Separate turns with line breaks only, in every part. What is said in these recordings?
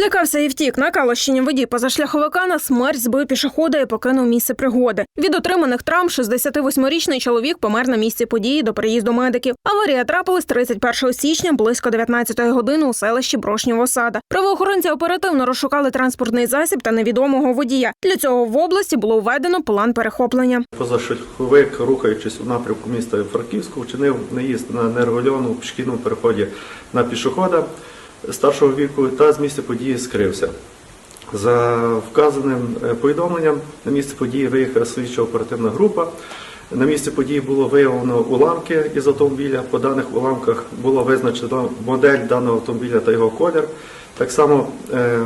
Злякався і втік на Калощині водій позашляховика на смерть збив пішохода і покинув місце пригоди. Від отриманих травм 68-річний чоловік помер на місці події до приїзду медиків. Аварія трапилась 31 січня близько 19 години у селищі Брошнєва Осада. Правоохоронці оперативно розшукали транспортний засіб та невідомого водія. Для цього в області було введено план перехоплення.
Позашляховик, рухаючись у напрямку міста Франківську, вчинив наїзд на нерегульованому пішохідному переході на пішохода старшого віку та з місця події скрився. За вказаним е, повідомленням на місце події виїхала слідчо оперативна група. На місці події було виявлено уламки із автомобіля. По даних уламках було визначено модель даного автомобіля та його колір. Так само е,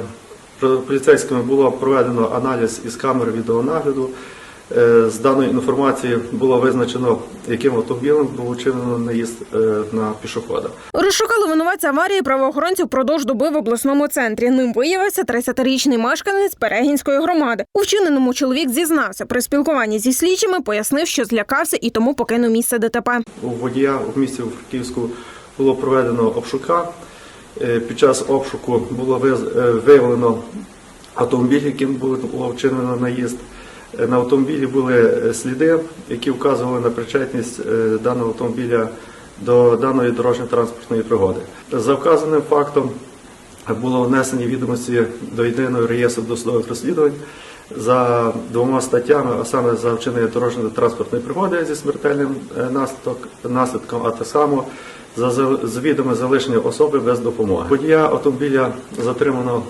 поліцейськими було проведено аналіз із камер відеонагляду. Е, З даної інформації було визначено, яким автомобілем було вчинено наїзд е, на пішохода.
Розшукали винуватця аварії правоохоронці впродовж доби в обласному центрі. Ним виявився 30-річний мешканець Перегінської громади. У вчиненому чоловік зізнався при спілкуванні зі слідчими, пояснив, що злякався і тому покинув місце ДТП.
У водія в місті Франківську було проведено обшука. Е, Під час обшуку було виявлено автомобіль, яким було вчинено наїзд. На автомобілі були е, сліди, які вказували на причетність е, даного автомобіля до даної дорожньо-транспортної пригоди. За вказаним фактом було внесені відомості до єдиного реєстру досудових розслідувань за двома статтями, а саме за вчинення дорожньо-транспортної пригоди зі смертельним е, наслідком, а так само за за- завідоме залишення особи без допомоги. Водія автомобіля затримано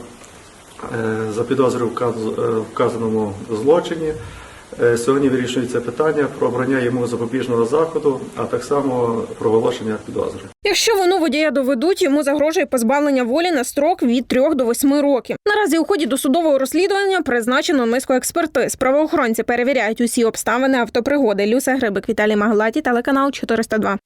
за підозрою е, вказаному злочині. Е, Сьогодні вирішується питання про обрання йому запобіжного заходу, а так само проголошення підозри.
Якщо воно водія доведуть, йому загрожує позбавлення волі на строк від 3 до 8 років. Наразі у ході досудового розслідування призначено низку експертиз. Правоохоронці перевіряють усі обставини автопригоди. Люся Грибик, Віталій Маглаті, телеканал 402.